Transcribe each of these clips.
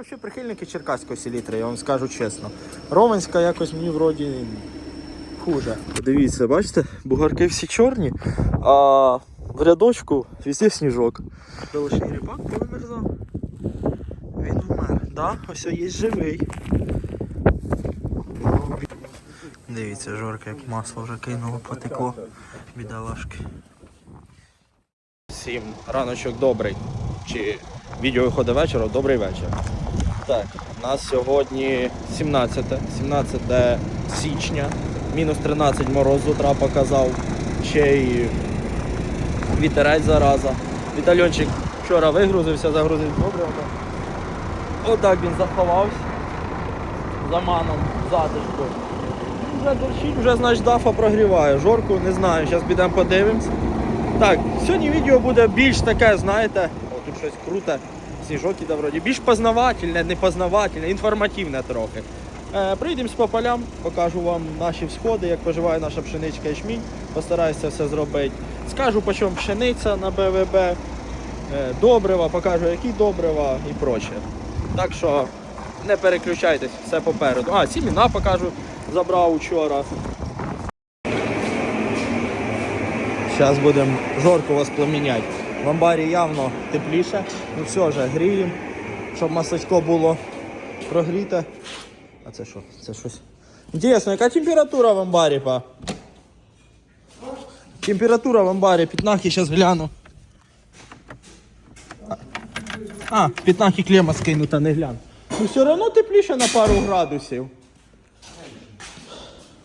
взагалі прихильники черкаської селітри, я вам скажу чесно. Ровенська якось мені вроді хуже. Дивіться, бачите, бугарки всі чорні, а в рядочку везде сніжок. Лишній ріпак повимерзав. Він вмер. Да? Ось є живий. Дивіться, жорка, як масло вже кинуло, потекло. Бідолашки. Всім раночок добрий. Чи відео виходить вечора, добрий вечір. Так, у нас сьогодні 17, 17 січня, мінус 13 мороз з утра показав. Ще й вітерець зараза. Вітальончик вчора вигрузився, загрузив добре. Отак він заховався за маном затишку. Вже дощить, вже значить дафа прогріває. Жорку не знаю, зараз підемо подивимось. Так, сьогодні відео буде більш таке, знаєте, о, тут щось круте, сніжок іде вроді, більш познавательне, не познавательне, інформативне трохи. Е, Прийдемось по полям, покажу вам наші всходи, як поживає наша пшеничка і ячмінь. Постараюся все зробити. Скажу, по чому пшениця на БВБ, е, добрива, покажу, які добрива і проче. Так що не переключайтесь, все попереду. А, сіміна покажу, забрав учора. Зараз будемо жорку вас пламіняти. В амбарі явно тепліше. Ну все вже гріємо, щоб масочко було прогріте. А це що? Це щось. Інтересно, яка температура в амбарі, па? Температура в амбарі, пітнахи зараз гляну. А, пітнахи клема скинута, не гляну. Ну все одно тепліше на пару градусів.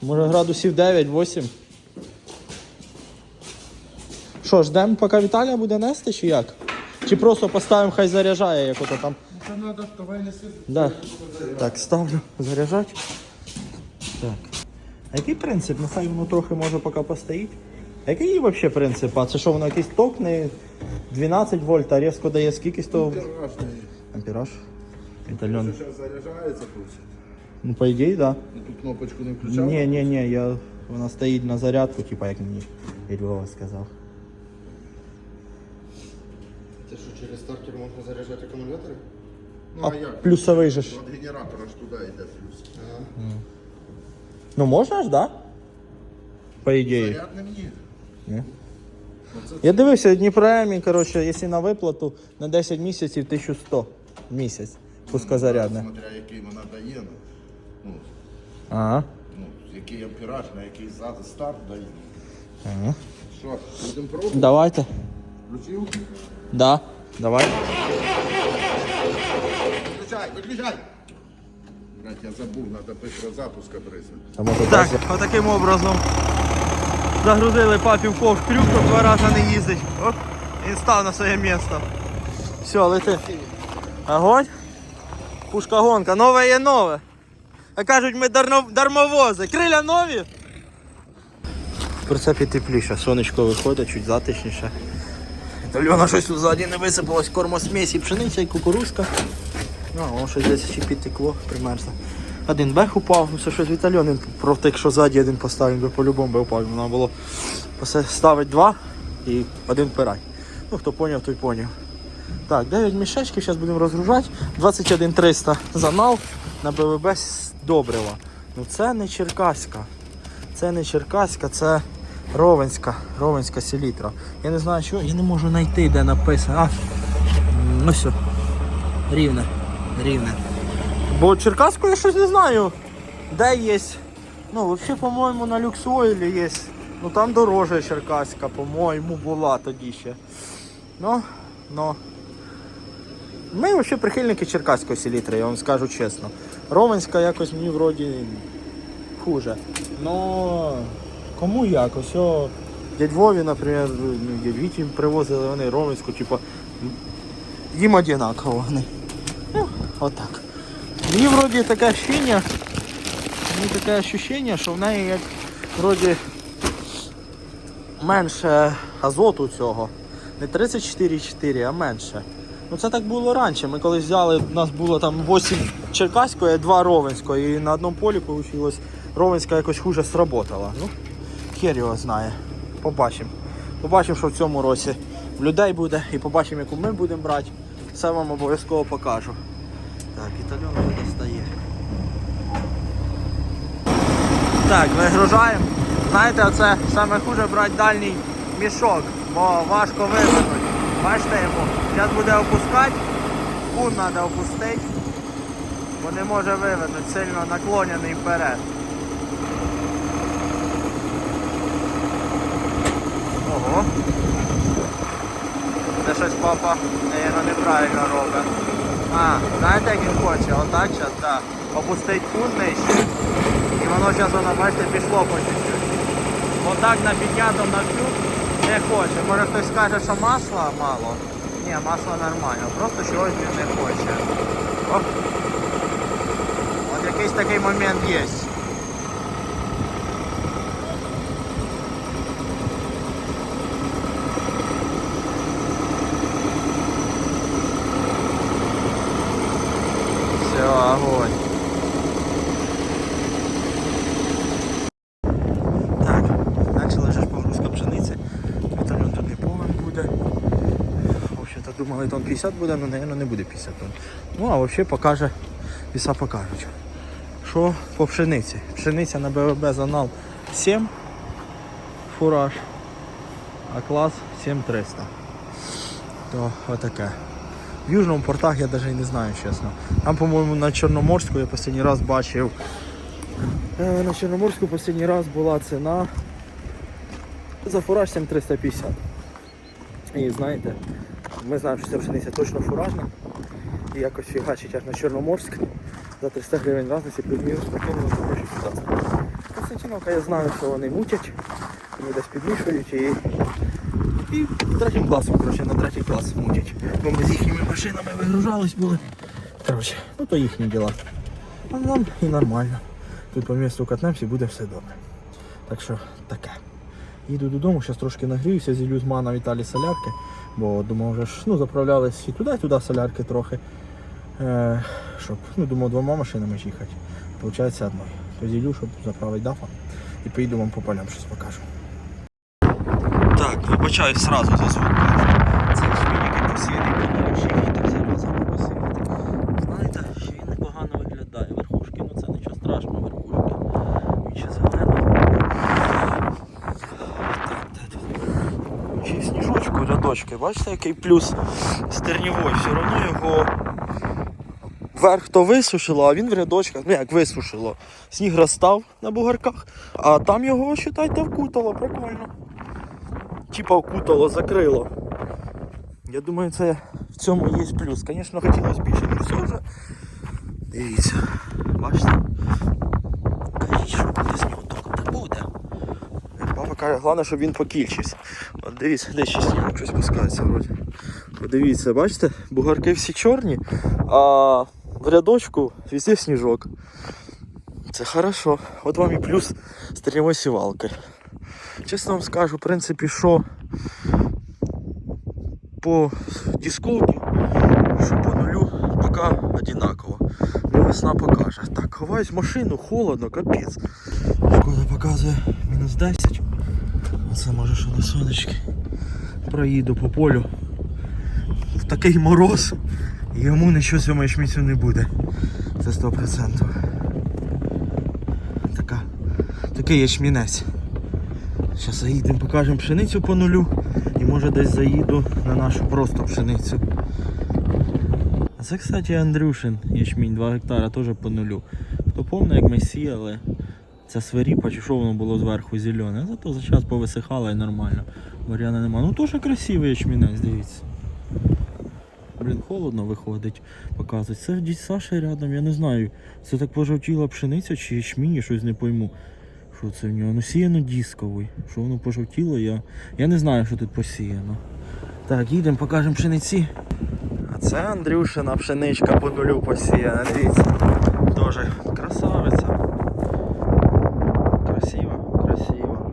Може градусів 9-8. Що, ждемо, поки Віталія буде нести чи як? Чи просто поставимо, хай заряджає, як ото там. Це треба, давай неси. Да. Так, ставлю заряджати. Так. А який принцип? Ну хай воно трохи може поки постоїть. А який взагалі принцип? А це що воно якийсь ток не 12 вольт, а різко дає скільки з того? Пірашний. Ампераж. Вітальон. Зараз заряджається тут. Ну, по ідеї, так. Ну, Тут кнопочку не включав. Ні, ні, ні, я... вона стоїть на зарядку, типа як мені Ільгова сказав. Це що через стартер можна заряджати акумулятори? Ну А як? плюсовий же ж. От генератора ж туди йде плюс. Ну можна ж, да? По ідеї. Зарядним ні. Ні. Оце Я дивився Дніпроемі, коротше, якщо на виплату на 10 місяців 1100 в місяць. Пускозарядне. Смотря який вона дає. ну, Ну, Ага. ну, який ампераж, на який ззаду старт дає. ага. Що, будемо пробувати? Давайте. Включив? Да. Давай. Виключай, виключай! Блять, я забув, треба быстро запуска. А може так, отаким образом загрузили папі в ковш крюк, то два рази не їздить. Оп, він став на своє місце. Все, лети. Огонь. Пушка гонка, нове є нове. А кажуть, ми дарно- дармовози. Криля нові. В прицепі тепліше, сонечко виходить, чуть затишніше. Альона щось ззаді не висипалось, кормосмесь і пшениця, і кукурузка. Ну, воно щось десь ще підтекло, примерзло. Один бех упав, ну це щось від Альони протик, що ззаді один поставив, би по-любому би упав. Треба було ставити два і один пирай. Ну, хто поняв, той поняв. Так, 9 мішечків, зараз будемо розгружати. 21 300 занал на БВБ с- добрива. Ну це не Черкаська. Це не Черкаська, це Ровенська, Ровенська селітра. Я не знаю, що, я не можу знайти, де написано. А, ну все. Рівне. Рівне. Бо Черкаску я щось не знаю. Де є. Ну, взагалі, по-моєму, на Люксойлі є. Ну там дороже Черкаська, по-моєму, була тоді ще. Ну, ну. Ми взагалі прихильники черкаської селітри, я вам скажу чесно. Ровенська якось мені вроді хуже. Ну кому як? Ось о, дядь Вові, наприклад, ну, дядь Віті привозили вони Ровенську, типу, їм одинаково вони. Ну, отак. Мені вроді таке ощущення, мені таке ощущення, що в неї як вроді менше азоту цього. Не 34,4, а менше. Ну це так було раніше. Ми колись взяли, у нас було там 8 черкаської, 2 ровенської. І на одному полі вийшло ровенська якось хуже сработала. Ну, хер його знає. Побачимо. Побачимо, що в цьому році людей буде і побачимо, яку ми будемо брати. Все вам обов'язково покажу. Так, італьон достає. Так, вигружаємо. Знаєте, оце саме хуже брати дальній мішок, бо важко вивернути. Бачите йому, зараз буде опускати, кун треба опустити, бо не може вивернути, сильно наклонений вперед. Ого. Це щось папа, наверное, неправильно робить. А, знаєте, як він хоче? Отак зараз, так. Опустить кун нижче. І воно зараз, воно, бачите, пішло по чуть-чуть. Отак на піднятому на крюк не хоче. Може хтось скаже, що масла мало. Ні, масла нормально, просто чогось він не хоче. Оп. От якийсь такий момент є. Все, огонь. Так, почали вже ж погрузка пшениці. Вітальон тут не повен буде. Взагалі-то думали, тон 50 буде, але, мабуть, не буде 50 тонн. Ну, а взагалі покаже, віса покажуть. Що по пшениці? Пшениця на БВБ занал 7 фураж, а клас 7300. То отаке. В Южному портах я навіть не знаю, чесно. Там, по-моєму, на Чорноморську я останній раз бачив. Е, На Чорноморську останній раз була ціна за фураж 7350. І знаєте, ми знаємо, що ця пшениця точно фуражна. І якось фігачить аж на Чорноморськ. За 300 гривень разниці плюс-мінус за гроші сюди. Константиновка я знаю, що вони мутять, вони десь підмішують і і третім класом, коротше, на третій клас мутять. Бо ми з їхніми машинами вигружались були. Коротше, ну то їхні діла. А нам і нормально. Тут по місту катнемося і буде все добре. Так що таке. Їду додому, зараз трошки нагріюся, зілю з мана Віталі солярки, бо думав, вже ж ну, заправлялись і туди, і туди солярки трохи. Е, щоб, ну, думав, двома машинами ж їхати. Получається одною. То щоб заправити дафа. І поїду вам по полям щось покажу. Так, вибачаю сразу за звук. Це швидкий посіяний подорожі вітер зараза не посіяти. Знаєте, що він непогано виглядає. Верхушки, ну це нічого страшного, верхушки. Він ще зелений. Так, де тут? Ще й сніжочку. Бачите, який плюс стернівой. Все одно його верх то висушило, а він в рядочках, ну як висушило. Сніг розстав на бугарках, а там його, вважайте, вкутало, прикольно типа окутало, закрило. Я думаю, це в цьому є плюс. Звісно, хотілося більше. Дивіться, бачите? головне, щоб він покільчився. От дивіться, де ще снігок щось пускається вроді. Подивіться, бачите, бугарки всі чорні, а в рядочку везде сніжок. Це хорошо. От вам і плюс стрімої сівалки. Чесно вам скажу, в принципі, що по дисковці, що по нулю поки одинаково. Ну, весна покаже. Так, ховаюсь в машину, холодно, капець. Шкода показує мінус 10. Оце може що на сонечки. Проїду по полю. В такий мороз. Йому нічого цьому ячміцю не буде. Це 100%. Така, такий ячмінець. Зараз заїдемо, покажемо пшеницю по нулю і може десь заїду на нашу просто пшеницю. А це, кстати, Андрюшин ячмінь 2 гектара теж по нулю. Хто повний, як ми сіяли, ця свиріпа, чи що воно було зверху зелене, зато за час повисихало і нормально. Варіана нема. Ну теж красивий ячмінець, дивіться. Блін, холодно виходить, показують. Це дідь Саша рядом, я не знаю. Це так пожовтіла пшениця чи ячмінь, щось не пойму. Що це в нього? Ну сіяно дисковий. Що воно пожовтіло, я. Я не знаю, що тут посіяно. Так, їдемо, покажемо пшениці. А це Андрюшина пшеничка по нулю посіяна, дивіться. Тоже красавиця. Красиво, красиво.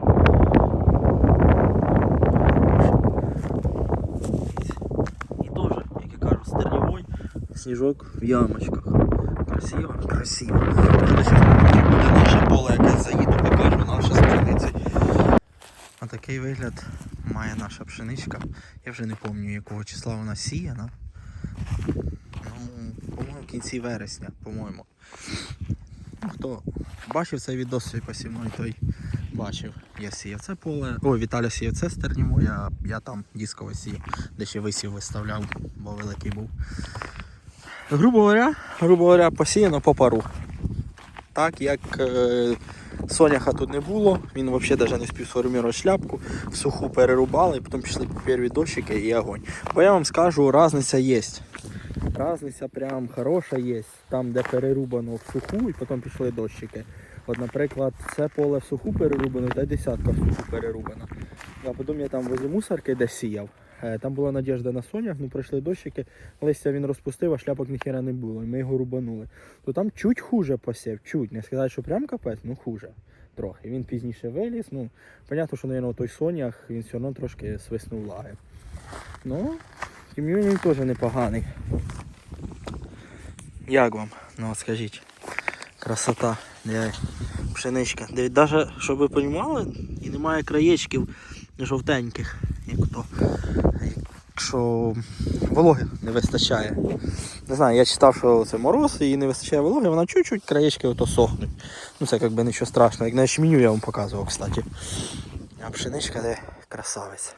І теж, як я кажу, стернівой сніжок в ямочках. Красиво, красиво. Може, зараз буде наше поле якесь заїду, покажу наша спільниці. А такий вигляд має наша пшеничка. Я вже не пам'ятаю якого числа вона сіяна. Ну, по-моєму, в кінці вересня, по-моєму. Ну, хто бачив цей відос свій посівний, той бачив. Я сіяв це поле. Ой, Віталя сіяв це стернімо, я, я там дисково сіяв, де ще висів виставляв, бо великий був. Грубо говоря, грубо говоря, посіяно по пару. Так як е, соняха тут не було, він взагалі навіть не спів шляпку, в суху перерубали, і потім пішли перві дощики і огонь. Бо я вам скажу, різниця є. Разниця прям хороша є. Там, де перерубано в суху, і потім пішли дощики. От, наприклад, це поле в суху перерубано, та десятка в суху перерубана. А потім я там возле мусорки де сіяв. Е, Там була надіжда на сонях, ну пройшли дощики, листя він розпустив, а шляпок ніхіра не було. Ми його рубанули. То там чуть хуже посів, чуть. Не сказати, що прям капець, ну хуже. Трохи. Він пізніше виліз. Ну, понятно, що, мабуть, той сонях він все одно трошки свиснув лаги. Ну, тим він теж непоганий. Як вам? Ну скажіть. Красота. Пшеничка. Навіть, щоб ви розуміли, і немає краєчків жовтеньких, як то. Якщо вологи не вистачає. Не знаю, я читав, що це мороз і не вистачає вологи, вона чуть-чуть краєчки ото сохнуть. Ну це якби нічого страшного. Як на ячменю я вам показував, кстати. А пшеничка де красавець.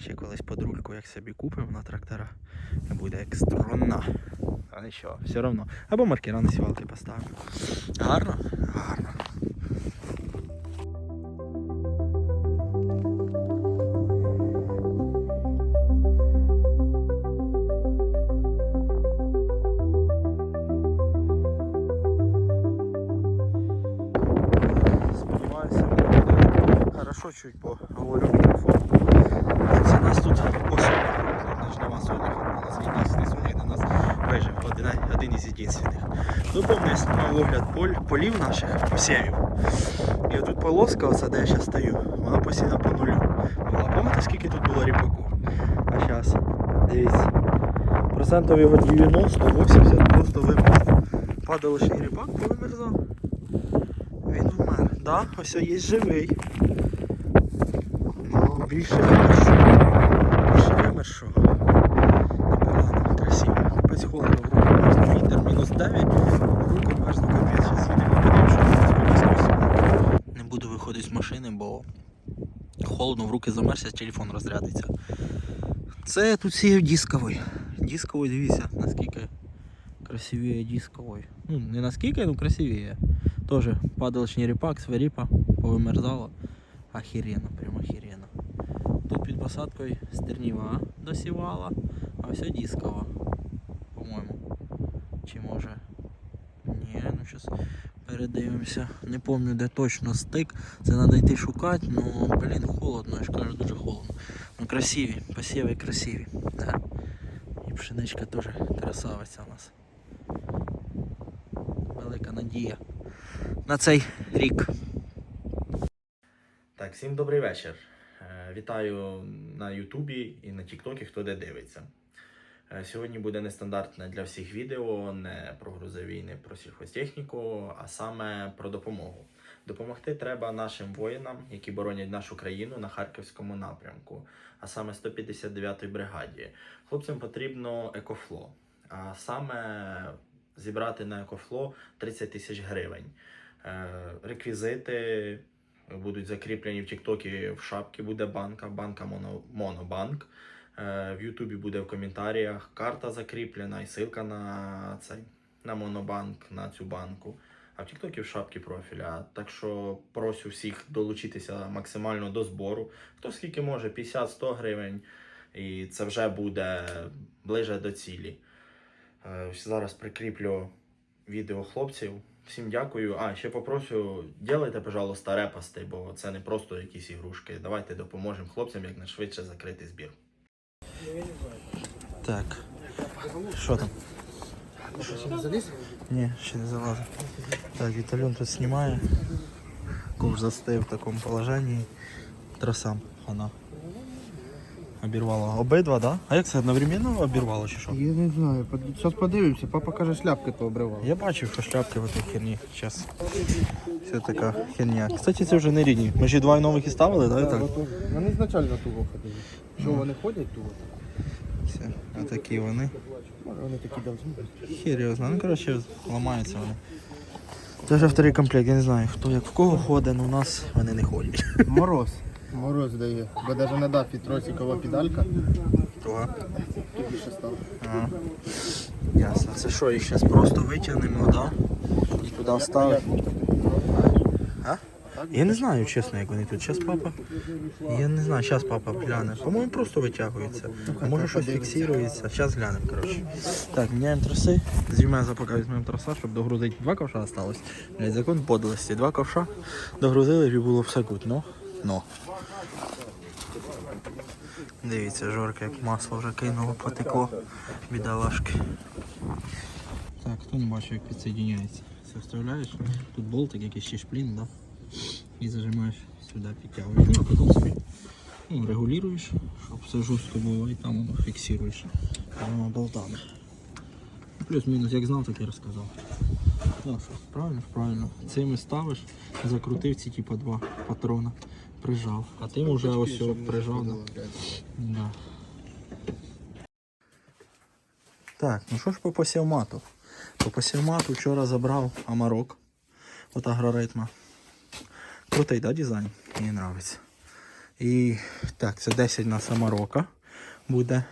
Ще колись подрульку як собі купимо на трактора. Буде як струнна. А нічого, все одно. Або маркера на сівалки поставимо. Гарно? Гарно. Чуть поговорю в. Це нас тут. У нас єдиний соняк на нас вижив. Один, із єдинственних. Ну, мав огляд поль, полів наших посівів. І отут полоска, оця, де я зараз стою, вона постійно по нулю. Була. Пам'ятаєте, скільки тут було ріпаку? А зараз, дивіться. Процентів його 90-80 просто вимерзло. Падалочний ріпак повимерзав. Він вмер. Да, ось є живий. Більше. Більше вимершого. Непогано, красиво. Капець холодно в руку мерзне. Вітер мінус 9, в руку мерзне капець. Зараз їдемо подивимо, що. Не буду виходити з машини, бо холодно в руки замерзся, телефон розрядиться. Це тут сіяв дисковий. Дисковий, дивіться, наскільки красивіє дисковий. Ну, не наскільки, ну красивіє. Тоже падалочний ріпак, свиріпа, повимерзало. Охеренно, прям охеренно. Тут під посадкою стерніва досівала, а все дискова, по-моєму. Чи може. Ні, ну зараз передивимося. Не пам'ятаю де точно стик. Це треба йти шукати, ну блін, холодно, я ж кажу, дуже холодно. Ну красиві, посіви красиві. Да. І пшеничка теж красавиця у нас. Велика надія на цей рік. Так, всім добрий вечір. Вітаю на Ютубі і на Тіктокі, хто де дивиться. Е, Сьогодні буде нестандартне для всіх відео, не про грузові, не про сільхозтехніку, а саме про допомогу. Допомогти треба нашим воїнам, які боронять нашу країну на харківському напрямку, а саме 159-й бригаді. Хлопцям потрібно екофло, а саме зібрати на екофло 30 тисяч гривень. Е, Реквізити будуть закріплені в Тіктокі в шапці буде банка, банка моно, Монобанк. Е, В Ютубі буде в коментарях карта закріплена і ссылка на цей на Монобанк, на цю банку. А в Тіктокі в шапці профіля. Так що прошу всіх долучитися максимально до збору. Хто скільки може, 50-100 гривень. І це вже буде ближе до цілі. Е, Зараз прикріплю відео хлопців. Всім дякую. А, ще попрошу, ділайте, пожалуйста, репасти, бо це не просто якісь ігрушки. Давайте допоможемо хлопцям якнайшвидше закрити збір. Так. Що там? Заліз? Ні, ще не залазив. Так, Вітальон тут знімає. Ковш застив в такому положенні. Тросам. Хана. Обірвало. Обидва, да? А як це одновременно обірвало чи що? Я не знаю, зараз подивимося, папа каже, шляпки то обривав. Я бачив, що шляпки в этой херні. Зараз. Все така херня. Кстати, це вже не рідні. Ми ж і два нових і ставили, да? Так? Вони ізначально туго ходили. Що вони ходять туго? Все. Отакі вони. Вони такі. Хер його. Ну, коротше, ламаються вони. Це вже вторий комплект, я не знаю, хто як в кого ходить, але у нас вони не ходять. Мороз. Мороз дає. Бо навіть на дафі тросикова педалька. Ага. Тобі ще стало. Ага. Ясно. Це що, їх зараз просто витягнемо, да? І туди вставити. А? Я не знаю, чесно, як вони тут. Зараз папа. Я не знаю, зараз папа гляне. По-моєму, просто витягується. А може щось фіксується. Зараз глянемо, коротше. Так, міняємо троси. Зім'я поки візьмемо троса, щоб догрузити. Два ковша осталось. Блядь, закон подлості. Два ковша догрузили і було все гуд. Ну. Дивіться, жорка, як масло вже кинуло, потекло. Бідолашки. Так, хто не бачив, як підсоединяється. Це вставляєш, тут болтик, якийсь чи шплін, да? І зажимаєш сюди, підтягуєш. Ну, а потім собі ну, регулюєш, щоб все жорстко було, і там фіксуєш двома болтами. Ну, Плюс-мінус, як знав, так і розказав. Ну що, правильно, правильно. Цими ставиш, закрутив ці типу два патрона, прижав. А тим вже ось о, прижав. Да. Так, ну що ж по посівмату? По посівмату вчора забрав Амарок от агроритма. Крутий, да, дизайн? Мені подобається. І так, це 10 на Амарока буде.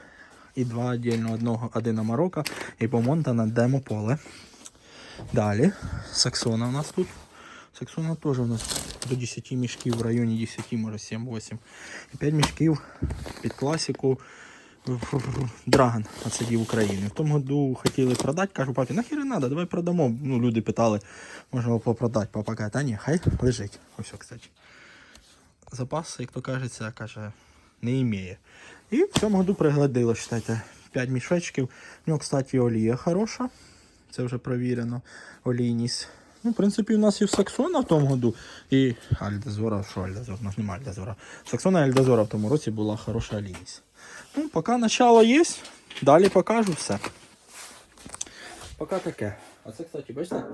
І два віддільно одного, один Амарока і помонтане демо-поле. Далі Саксона у нас тут. Саксона теж у нас до 10 мішків в районі 10, може 7-8. І 5 мішків під класику Драган отсидів України. В тому году хотіли продати, кажу, папі, нахер не треба, давай продамо. Ну, люди питали, можна попродати. Папа каже, та ні, хай лежить. Ось, кстати. Запас, як то кажеться, каже, не імеє. І в цьому году пригладило, считайте, 5 мішечків. У нього, кстати, олія хороша. Це вже провірено. Олійність. Ну, в принципі, у нас і в Саксона в тому году, і Альдезора, що Альдезор, у нас немає Альдезора. Саксона і Альдезора в тому році була хороша олійність. Ну, поки начало є, далі покажу все. Поки таке. А це, кстати, бачите?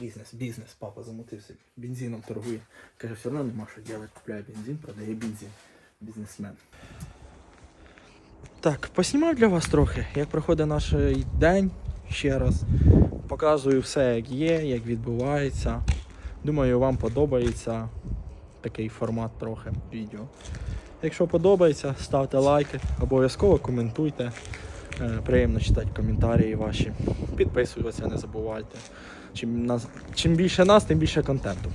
Бізнес, бізнес, папа замутився. Бензином торгує. Каже, все одно нема що робити, купляє бензин, продає бензин. Бізнесмен. Так, поснімав для вас трохи, як проходить наш день ще раз. Показую все, як є, як відбувається. Думаю, вам подобається такий формат трохи відео. Якщо подобається, ставте лайки, обов'язково коментуйте. Е, Приємно читати коментарі ваші. Підписуватися не забувайте. Чим, нас, чим більше нас, тим більше контенту.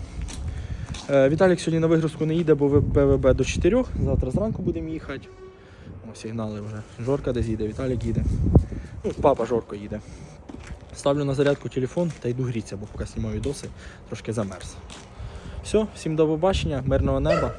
Е, Віталік сьогодні на вигрузку не їде, бо БВБ до 4. Завтра зранку будемо їхати. Сигнали вже. Жорка десь їде, Віталік їде. Ну, папа Жорко їде. Ставлю на зарядку телефон та йду гріться, бо поки знімаю відоси, трошки замерз. Все, всім до побачення, мирного неба.